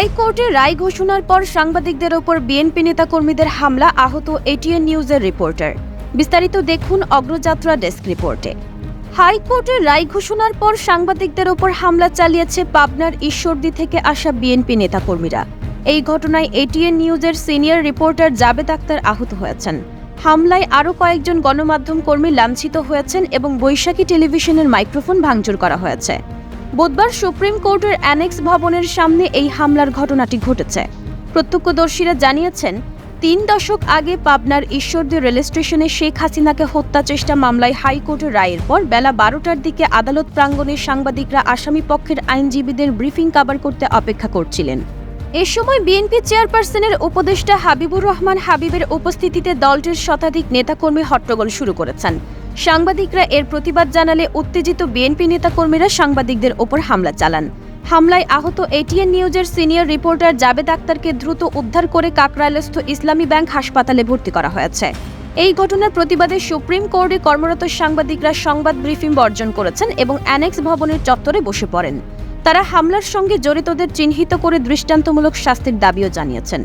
হাইকোর্টে রায় ঘোষণার পর সাংবাদিকদের ওপর বিএনপি নেতাকর্মীদের হামলা, আহত এটিএন নিউজের রিপোর্টার। বিস্তারিত দেখুন অগ্রযাত্রা ডেস্ক রিপোর্টে। হাইকোর্টের রায় ঘোষণার পর সাংবাদিকদের ওপর হামলা চালিয়েছে পাবনার ঈশ্বরদী থেকে আসা বিএনপি নেতাকর্মীরা। এই ঘটনায় এটিএন নিউজের সিনিয়র রিপোর্টার জাবেদ আক্তার আহত হয়েছেন। হামলায় আরও কয়েকজন গণমাধ্যম কর্মী লাঞ্ছিত হয়েছেন এবং বৈশাখী টেলিভিশনের মাইক্রোফোন ভাঙচুর করা হয়েছে। বুধবার সুপ্রিম কোর্টের অ্যানেক্স ভবনের সামনে এই হামলার ঘটনাটি ঘটেছে। প্রত্যক্ষদর্শীরা জানিয়েছেন, তিন দশক আগে পাবনার ঈশ্বরদী রেল স্টেশনে শেখ হাসিনাকে হত্যা চেষ্টা মামলায় হাইকোর্টের রায়ের পর বেলা বারোটার দিকে আদালত প্রাঙ্গণে সাংবাদিকরা আসামি পক্ষের আইনজীবীদের ব্রিফিং কাভার করতে অপেক্ষা করছিলেন। এ সময় বিএনপি চেয়ারপারসনের উপদেষ্টা হাবিবুর রহমান হাবিবের উপস্থিতিতে দলটির শতাধিক নেতাকর্মী হট্টগোল শুরু করেছেন। সাংবাদিকরা এর প্রতিবাদ জানালে উত্তেজিত বিএনপি নেতাকর্মীরা সাংবাদিকদের ওপর হামলা চালান। হামলায় আহত এটিএন নিউজের সিনিয়র রিপোর্টার জাবেদ আক্তারকে দ্রুত উদ্ধার করে কাকরাইলস্থ ইসলামী ব্যাংক হাসপাতালে ভর্তি করা হয়েছে। এই ঘটনার প্রতিবাদে সুপ্রিম কোর্টে কর্মরত সাংবাদিকরা সংবাদ ব্রিফিং বর্জন করেছেন এবং অ্যানেক্স ভবনের চত্বরে বসে পড়েন। তারা হামলার সঙ্গে জড়িতদের চিহ্নিত করে দৃষ্টান্তমূলক শাস্তির দাবিও জানিয়েছেন।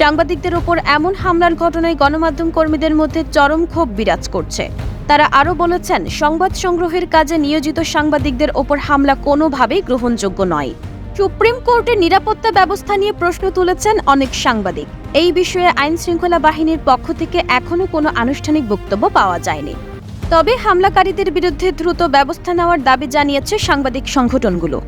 সাংবাদিকদের ওপর এমন হামলার ঘটনায় গণমাধ্যম কর্মীদের মধ্যে চরম ক্ষোভ বিরাজ করছে। তারা আরও বলেছেন, সংবাদ সংগ্রহের কাজে নিয়োজিত সাংবাদিকদের ওপর হামলা কোনোভাবেই গ্রহণযোগ্য নয়। সুপ্রিম কোর্টের নিরাপত্তা ব্যবস্থা নিয়ে প্রশ্ন তুলেছেন অনেক সাংবাদিক। এই বিষয়ে আইন শৃঙ্খলা বাহিনীর পক্ষ থেকে এখনও কোনো আনুষ্ঠানিক বক্তব্য পাওয়া যায়নি। তবে হামলাকারীদের বিরুদ্ধে দ্রুত ব্যবস্থা নেওয়ার দাবি জানিয়েছে সাংবাদিক সংগঠনগুলো।